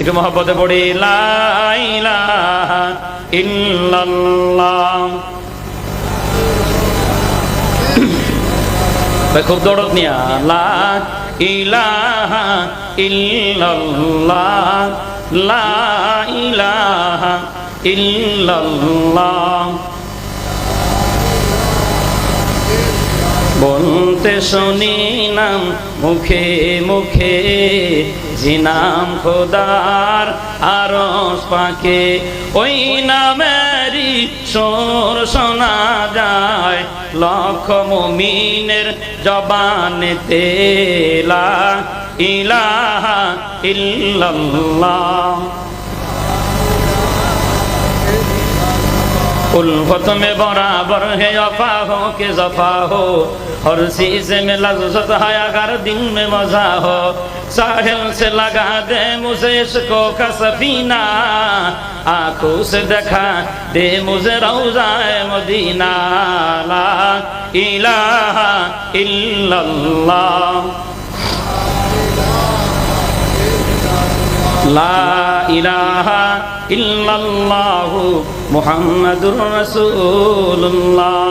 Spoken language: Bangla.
একটু মহব্বতে পড়ি ভাই খুব দৌড়ত নিয়া। লা ইলাহা ইল্লাল্লাহ। লা ইলাহা ইল্লাল্লাহ। বলতে শুনি নাম মুখে মুখে জিনাম খোদার আরস পাকে, ওই নামেরই সোর শোনা যায়। লক্ষ মুমিনের জবানে তেলা, ইলাহা ইল্লাল্লাহ। उल्फत में बराबर है अफा हो के जफा हो हर चीज में लज्जत है अगर दिन में मजा हो साहिल से लगा दे मुझे इसको का सफीना आंखों से देखा दे मुझे रौजाए मदीना ला इलाहा इल्लल्लाह ইলাহা ইল্লাল্লাহু মুহাম্মাদুর রাসূলুল্লাহ।